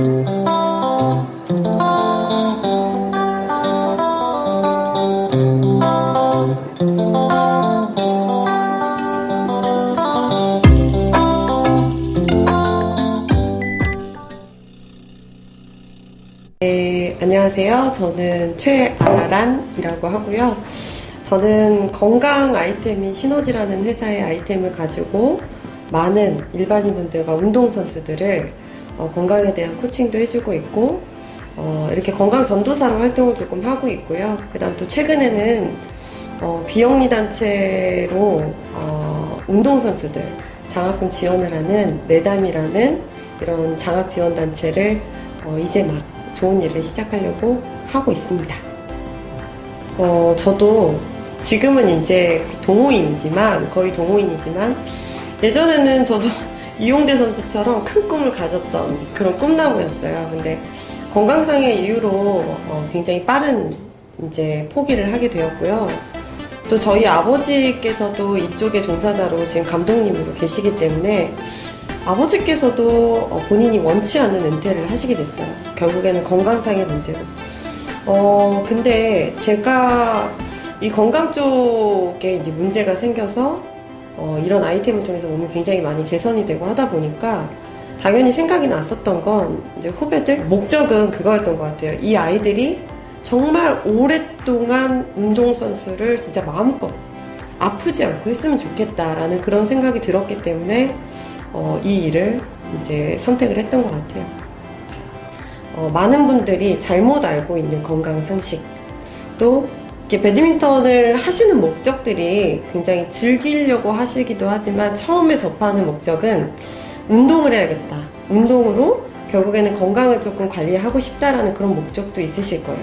네, 안녕하세요. 저는 최아란이라고 하고요. 저는 건강 아이템인 시너지라는 회사의 아이템을 가지고 많은 일반인분들과 운동선수들을 어, 건강에 대한 코칭도 해주고 있고, 어, 이렇게 건강 전도사로 활동을 조금 하고 있고요. 그 다음 또 최근에는 어, 비영리 단체로 어, 운동 선수들 장학금 지원을 하는 내담이라는 이런 장학 지원 단체를 어, 이제 막 좋은 일을 시작하려고 하고 있습니다. 어, 저도 지금은 이제 동호인이지만, 거의 동호인이지만, 예전에는 저도 이용대 선수처럼 큰 꿈을 가졌던 그런 꿈나무였어요. 근데 건강상의 이유로 어, 굉장히 빠른 이제 포기를 하게 되었고요. 또 저희 아버지께서도 이쪽의 종사자로 지금 감독님으로 계시기 때문에 아버지께서도 어, 본인이 원치 않는 은퇴를 하시게 됐어요. 결국에는 건강상의 문제로. 어, 근데 제가 이 건강 쪽에 이제 문제가 생겨서 어, 이런 아이템을 통해서 몸이 굉장히 많이 개선이 되고 하다 보니까 당연히 생각이 났었던 건 이제 후배들 목적은 그거였던 것 같아요. 이 아이들이 정말 오랫동안 운동선수를 진짜 마음껏 아프지 않고 했으면 좋겠다라는 그런 생각이 들었기 때문에 어, 이 일을 이제 선택을 했던 것 같아요. 어, 많은 분들이 잘못 알고 있는 건강 상식 또 이렇게 배드민턴을 하시는 목적들이 굉장히 즐기려고 하시기도 하지만 처음에 접하는 목적은 운동을 해야겠다. 운동으로 결국에는 건강을 조금 관리하고 싶다라는 그런 목적도 있으실 거예요.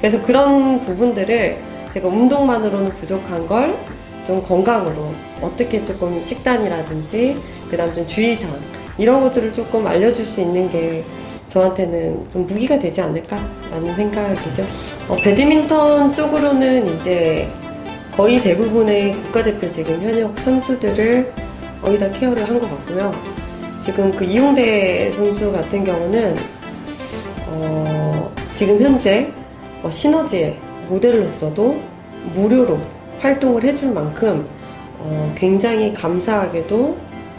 그래서 그런 부분들을 제가 운동만으로는 부족한 걸 좀 건강으로 어떻게 조금 식단이라든지 그다음 좀 주의사항 이런 것들을 조금 알려줄 수 있는 게 저한테는 좀 무기가 되지 않을까라는 생각이죠. 어, 배드민턴 쪽으로는 이제 거의 대부분의 국가대표 지금 현역 선수들을 거의 다 케어를 한 것 같고요. 지금 그 이용대 선수 같은 경우는 어, 지금 현재 어, 시너지의 모델로서도 무료로 활동을 해줄 만큼 어, 굉장히 감사하게도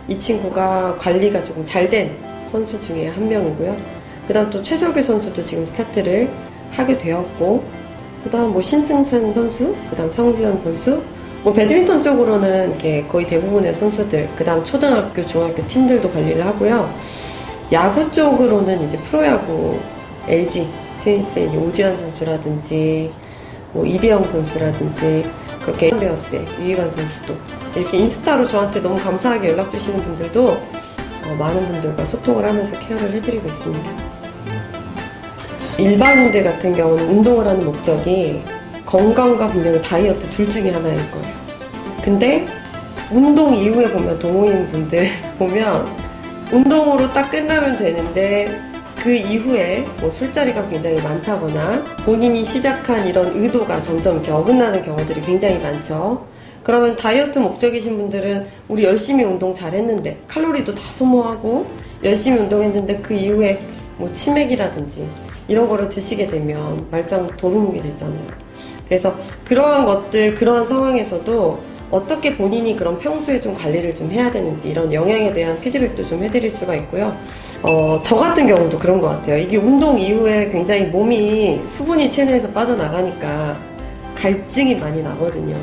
이 친구가 관리가 조금 잘 된 선수 중에 한 명이고요. 그 다음 또 최석규 선수도 지금 스타트를 하게 되었고, 그 다음 뭐 신승찬 선수, 그 다음 성지현 선수, 뭐 배드민턴 쪽으로는 이렇게 거의 대부분의 선수들, 그 다음 초등학교, 중학교 팀들도 관리를 하고요. 야구 쪽으로는 이제 프로야구, LG, 이제 오주환 선수라든지, 뭐 이대영 선수라든지, 그렇게 베어스의 유희관 선수도 이렇게 인스타로 저한테 너무 감사하게 연락 주시는 분들도 어, 많은 분들과 소통을 하면서 케어를 해드리고 있습니다. 일반인들 같은 경우는 운동을 하는 목적이 건강과 분명히 다이어트 둘 중에 하나일 거예요. 근데 운동 이후에 보면 동호인 분들 보면 운동으로 딱 끝나면 되는데 그 이후에 뭐 술자리가 굉장히 많다거나 본인이 시작한 이런 의도가 점점 이렇게 어긋나는 경우들이 굉장히 많죠. 그러면 다이어트 목적이신 분들은 우리 열심히 운동 잘했는데 칼로리도 다 소모하고 열심히 운동했는데 그 이후에 뭐 치맥이라든지 이런 거를 드시게 되면 말짱 도루묵이 되잖아요. 그래서 그러한 것들 그러한 상황에서도 어떻게 본인이 그런 평소에 좀 관리를 좀 해야 되는지 이런 영양에 대한 피드백도 좀 해드릴 수가 있고요. 어, 저 같은 경우도 그런 것 같아요. 이게 운동 이후에 굉장히 몸이 수분이 체내에서 빠져나가니까 갈증이 많이 나거든요.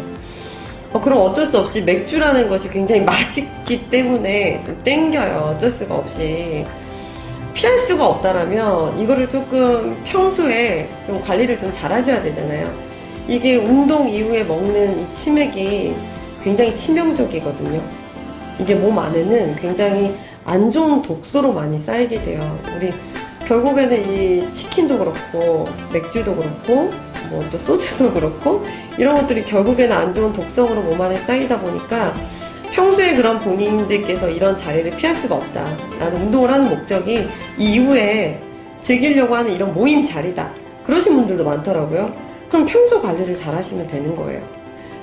어, 그럼 어쩔 수 없이 맥주라는 것이 굉장히 맛있기 때문에 좀 땡겨요. 어쩔 수가 없이. 피할 수가 없다라면 이거를 조금 평소에 좀 관리를 좀 잘 하셔야 되잖아요. 이게 운동 이후에 먹는 이 치맥이 굉장히 치명적이거든요. 이게 몸 안에는 굉장히 안 좋은 독소로 많이 쌓이게 돼요. 우리 결국에는 이 치킨도 그렇고 맥주도 그렇고 뭐 또 소주도 그렇고 이런 것들이 결국에는 안 좋은 독성으로 몸 안에 쌓이다 보니까 평소에 그런 본인들께서 이런 자리를 피할 수가 없다. 나는 운동을 하는 목적이 이후에 즐기려고 하는 이런 모임 자리다. 그러신 분들도 많더라고요. 그럼 평소 관리를 잘 하시면 되는 거예요.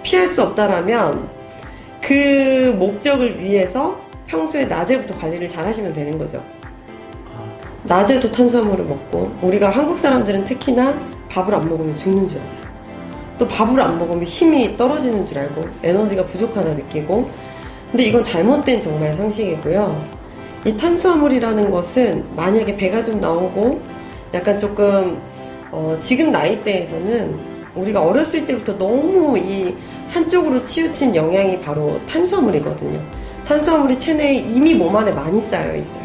피할 수 없다라면 그 목적을 위해서 평소에 낮에부터 관리를 잘 하시면 되는 거죠. 낮에도 탄수화물을 먹고 우리가 한국 사람들은 특히나 밥을 안 먹으면 죽는 줄 알아요. 또 밥을 안 먹으면 힘이 떨어지는 줄 알고 에너지가 부족하다 느끼고 근데 이건 잘못된 정말 상식이고요. 이 탄수화물이라는 것은 만약에 배가 좀 나오고 약간 조금 어, 지금 나이대에서는 우리가 어렸을 때부터 너무 이 한쪽으로 치우친 영향이 바로 탄수화물이거든요. 탄수화물이 체내에 이미 몸 안에 많이 쌓여 있어요.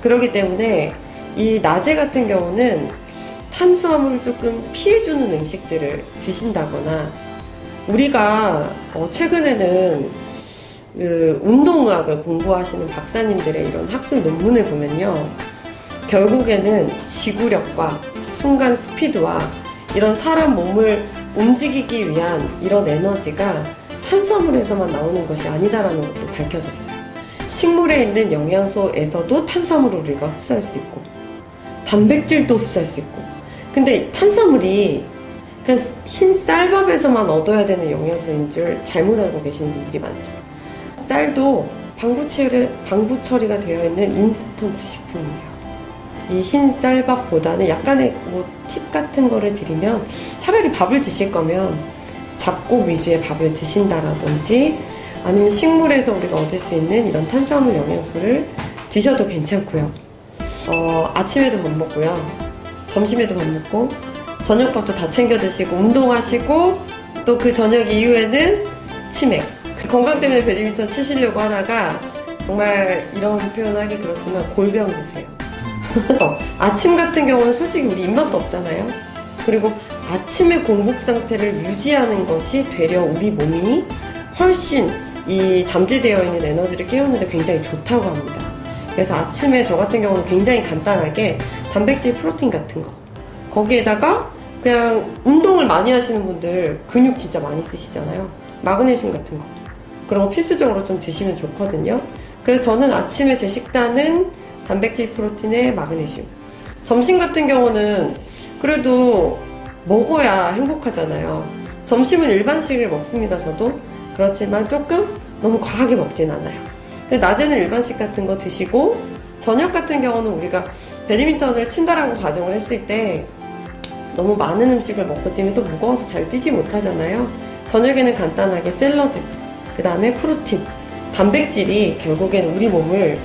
그렇기 때문에 이 낮에 같은 경우는 탄수화물을 조금 피해주는 음식들을 드신다거나 우리가 어, 최근에는 그 운동의학을 공부하시는 박사님들의 이런 학술 논문을 보면요. 결국에는 지구력과 순간 스피드와 이런 사람 몸을 움직이기 위한 이런 에너지가 탄수화물에서만 나오는 것이 아니다라는 것도 밝혀졌어요. 식물에 있는 영양소에서도 탄수화물을 우리가 흡수할 수 있고, 단백질도 흡수할 수 있고. 근데 탄수화물이 그냥 흰 쌀밥에서만 얻어야 되는 영양소인 줄 잘못 알고 계시는 분들이 많죠. 쌀도 방부 처리, 방부 처리가 되어 있는 인스턴트 식품이에요. 이 흰 쌀밥보다는 약간의 뭐 팁 같은 거를 드리면 차라리 밥을 드실 거면 잡곡 위주의 밥을 드신다라든지 아니면 식물에서 우리가 얻을 수 있는 이런 탄수화물 영양소를 드셔도 괜찮고요. 어, 아침에도 못 먹고요. 점심에도 못 먹고 저녁밥도 다 챙겨 드시고 운동하시고 또 그 저녁 이후에는 치맥. 건강 때문에 배드민턴 치시려고 하다가 정말 이런 표현하기 그렇지만 골병 드세요. 아침 같은 경우는 솔직히 우리 입맛도 없잖아요. 그리고 아침의 공복 상태를 유지하는 것이 되려 우리 몸이 훨씬 이 잠재되어 있는 에너지를 깨우는데 굉장히 좋다고 합니다. 그래서 아침에 저 같은 경우는 굉장히 간단하게 단백질, 프로틴 같은 거 거기에다가 그냥 운동을 많이 하시는 분들 근육 진짜 많이 쓰시잖아요. 마그네슘 같은 거 그런 거 필수적으로 좀 드시면 좋거든요. 그래서 저는 아침에 제 식단은 단백질, 프로틴에 마그네슘. 점심 같은 경우는 그래도 먹어야 행복하잖아요. 점심은 일반식을 먹습니다, 저도. 그렇지만 조금 너무 과하게 먹진 않아요. 근데 낮에는 일반식 같은 거 드시고, 저녁 같은 경우는 우리가 배드민턴을 친다라고 가정을 했을 때 너무 많은 음식을 먹고 뛰면 또 무거워서 잘 뛰지 못하잖아요. 저녁에는 간단하게 샐러드, 그 다음에 프로틴, 단백질이 결국엔 우리 몸을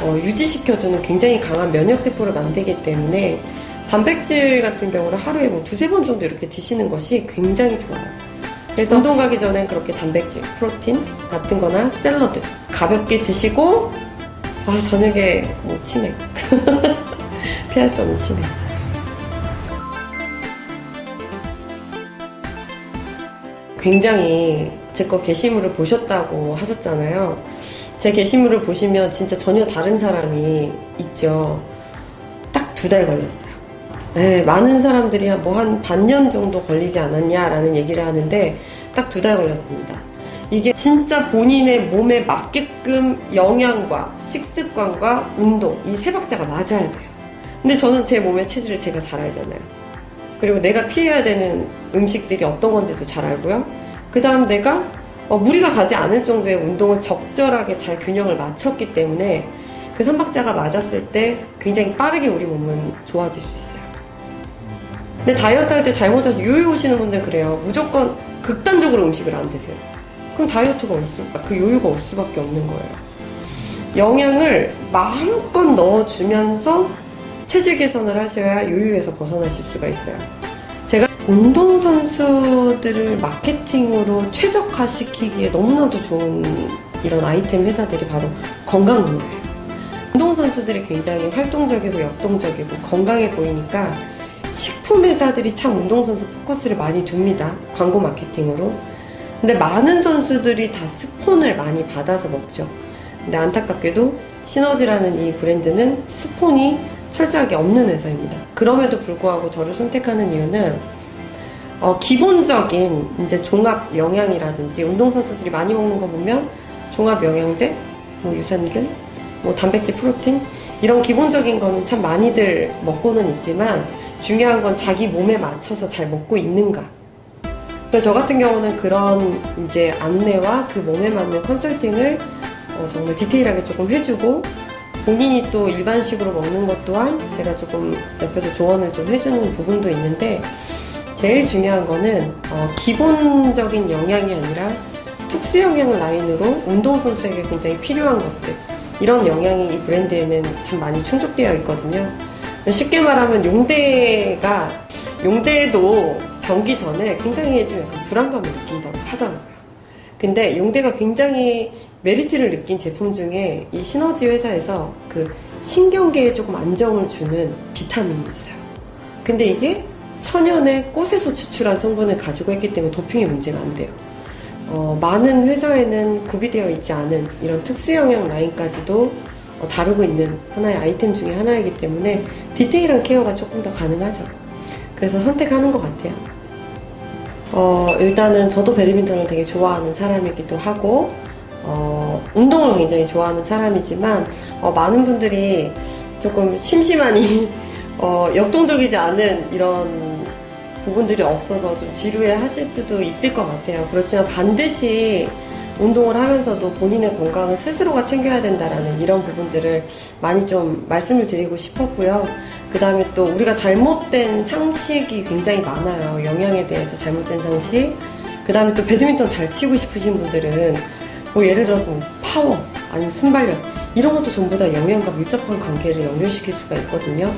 어, 유지시켜주는 굉장히 강한 면역세포를 만들기 때문에 단백질 같은 경우는 하루에 뭐 두세 번 정도 이렇게 드시는 것이 굉장히 좋아요. 그래서 운동 가기 전에 그렇게 단백질, 프로틴 같은 거나 샐러드 가볍게 드시고, 아, 저녁에 뭐 치맥. 피할 수 없는 치맥. 굉장히 제 거 게시물을 보셨다고 하셨잖아요. 제 게시물을 보시면 진짜 전혀 다른 사람이 있죠. 딱 두 달 걸렸어요. 네, 많은 사람들이 뭐 한 반년 정도 걸리지 않았냐라는 얘기를 하는데 딱 두 달 걸렸습니다. 이게 진짜 본인의 몸에 맞게끔 영양과 식습관과 운동 이 세 박자가 맞아야 돼요. 근데 저는 제 몸의 체질을 제가 잘 알잖아요. 그리고 내가 피해야 되는 음식들이 어떤 건지도 잘 알고요. 그 다음 내가 어, 무리가 가지 않을 정도의 운동을 적절하게 잘 균형을 맞췄기 때문에 그 삼박자가 맞았을 때 굉장히 빠르게 우리 몸은 좋아질 수 있어요. 근데 다이어트 할 때 잘못해서 요요 오시는 분들 그래요. 무조건 극단적으로 음식을 안 드세요. 그럼 다이어트가 올 수, 그 요요가 올 수밖에 없는 거예요. 영양을 마음껏 넣어주면서 체질 개선을 하셔야 요요에서 벗어나실 수가 있어요. 운동선수들을 마케팅으로 최적화시키기에 너무나도 좋은 이런 아이템 회사들이 바로 건강 문화예요. 운동선수들이 굉장히 활동적이고 역동적이고 건강해 보이니까 식품 회사들이 참 운동선수 포커스를 많이 둡니다. 광고 마케팅으로. 근데 많은 선수들이 다 스폰을 많이 받아서 먹죠. 근데 안타깝게도 시너지라는 이 브랜드는 스폰이 철저하게 없는 회사입니다. 그럼에도 불구하고 저를 선택하는 이유는 어, 기본적인 이제 종합 영양이라든지 운동선수들이 많이 먹는 거 보면 종합 영양제, 뭐 유산균, 뭐 단백질, 프로틴 이런 기본적인 거는 참 많이들 먹고는 있지만 중요한 건 자기 몸에 맞춰서 잘 먹고 있는가. 저 같은 경우는 그런 이제 안내와 그 몸에 맞는 컨설팅을 어, 정말 디테일하게 조금 해주고 본인이 또 일반식으로 먹는 것 또한 제가 조금 옆에서 조언을 좀 해주는 부분도 있는데 제일 중요한 거는 어, 기본적인 영양이 아니라 특수 영양 라인으로 운동선수에게 굉장히 필요한 것들 이런 영양이 이 브랜드에는 참 많이 충족되어 있거든요. 쉽게 말하면 용대가 용대도 경기 전에 굉장히 좀 약간 불안감을 느낀다고 하더라고요. 근데 용대가 굉장히 메리트를 느낀 제품 중에 이 시너지 회사에서 그 신경계에 조금 안정을 주는 비타민이 있어요. 근데 이게 천연의 꽃에서 추출한 성분을 가지고 있기 때문에 도핑의 문제가 안 돼요. 어, 많은 회사에는 구비되어 있지 않은 이런 특수 영양 라인까지도 어, 다루고 있는 하나의 아이템 중에 하나이기 때문에 디테일한 케어가 조금 더 가능하죠. 그래서 선택하는 것 같아요. 어, 일단은 저도 배드민턴을 되게 좋아하는 사람이기도 하고, 어, 운동을 굉장히 좋아하는 사람이지만, 어, 많은 분들이 조금 심심하니, 어, 역동적이지 않은 이런 부분들이 없어서 좀 지루해 하실 수도 있을 것 같아요. 그렇지만 반드시 운동을 하면서도 본인의 건강을 스스로가 챙겨야 된다라는 이런 부분들을 많이 좀 말씀을 드리고 싶었고요. 그 다음에 또 우리가 잘못된 상식이 굉장히 많아요. 영양에 대해서 잘못된 상식. 그 다음에 또 배드민턴 잘 치고 싶으신 분들은 뭐 예를 들어서 뭐 파워 아니면 순발력 이런 것도 전부 다 영양과 밀접한 관계를 연결시킬 수가 있거든요.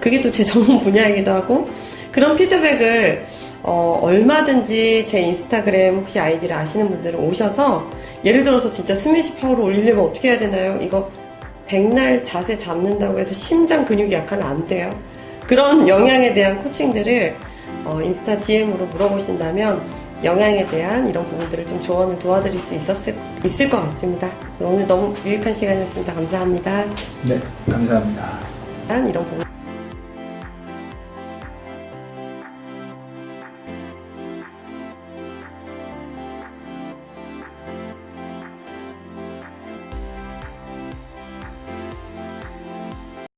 그게 또 제 전문 분야이기도 하고 그런 피드백을 어, 얼마든지 제 인스타그램 혹시 아이디를 아시는 분들은 오셔서 예를 들어서 진짜 스매시 파워를 올리려면 어떻게 해야 되나요? 이거 백날 자세 잡는다고 해서 심장 근육이 약하면 안 돼요. 그런 영양에 대한 코칭들을 어, 인스타 DM으로 물어보신다면 영양에 대한 이런 부분들을 좀 조언을 도와드릴 수 있었을, 있을 것 같습니다. 오늘 너무 유익한 시간이었습니다. 감사합니다. 네, 감사합니다. 이런 부분